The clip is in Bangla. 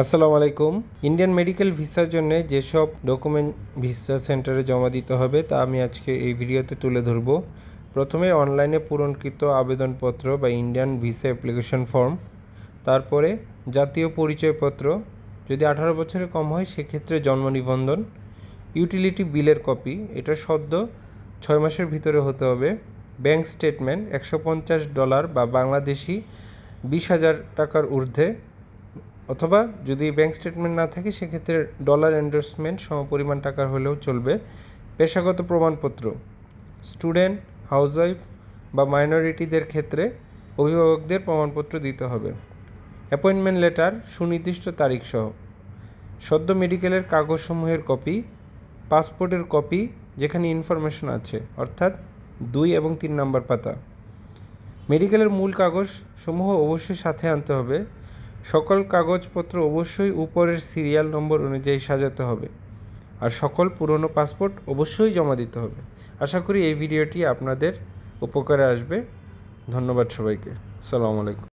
আসসালামু আলাইকুম। ইন্ডিয়ান মেডিকেল ভিসার জন্য যেসব ডকুমেন্ট ভিসা সেন্টারে জমা দিতে হবে, তা আমি আজকে এই ভিডিওতে তুলে ধরব। প্রথমে অনলাইনে পূরণকৃত আবেদনপত্র বা ইন্ডিয়ান ভিসা অ্যাপ্লিকেশন ফর্ম, তারপরে জাতীয় পরিচয়পত্র, যদি আঠারো বছরের কম হয় সেক্ষেত্রে জন্ম নিবন্ধন, ইউটিলিটি বিলের কপি, এটা সদ্য ছয় মাসের ভিতরে হতে হবে, ব্যাংক স্টেটমেন্ট একশো পঞ্চাশ ডলার বা বাংলাদেশি বিশ হাজার টাকার ঊর্ধ্বে অথবা যদি ব্যাংক স্টেটমেন্ট না থাকে, সেক্ষেত্রে ডলার এন্ডোর্সমেন্ট সমপরিমাণ টাকার হলেও চলবে। পেশাগত প্রমাণপত্র স্টুডেন্ট হাউসওয়াইফ বা মাইনরিটিদের ক্ষেত্রে অভিভাবকদের প্রমাণপত্র দিতে হবে। অ্যাপয়েন্টমেন্ট লেটার সুনির্দিষ্ট তারিখ সহ। সদ্য মেডিকেলের কাগজসমূহের কপি পাসপোর্টের কপি যেখানে ইনফরমেশন আছে, অর্থাৎ দুই এবং তিন নম্বর পাতা। মেডিকেলের মূল কাগজ সমূহ অবশ্যই সাথে আনতে হবে। সকল কাগজপত্র অবশ্যই উপরের সিরিয়াল নম্বর অনুযায়ী সাজাতে হবে। আর সকল পুরনো পাসপোর্ট অবশ্যই জমা দিতে হবে। আশা করি এই ভিডিওটি আপনাদের উপকারে আসবে। ধন্যবাদ সবাইকে। আসসালামু আলাইকুম।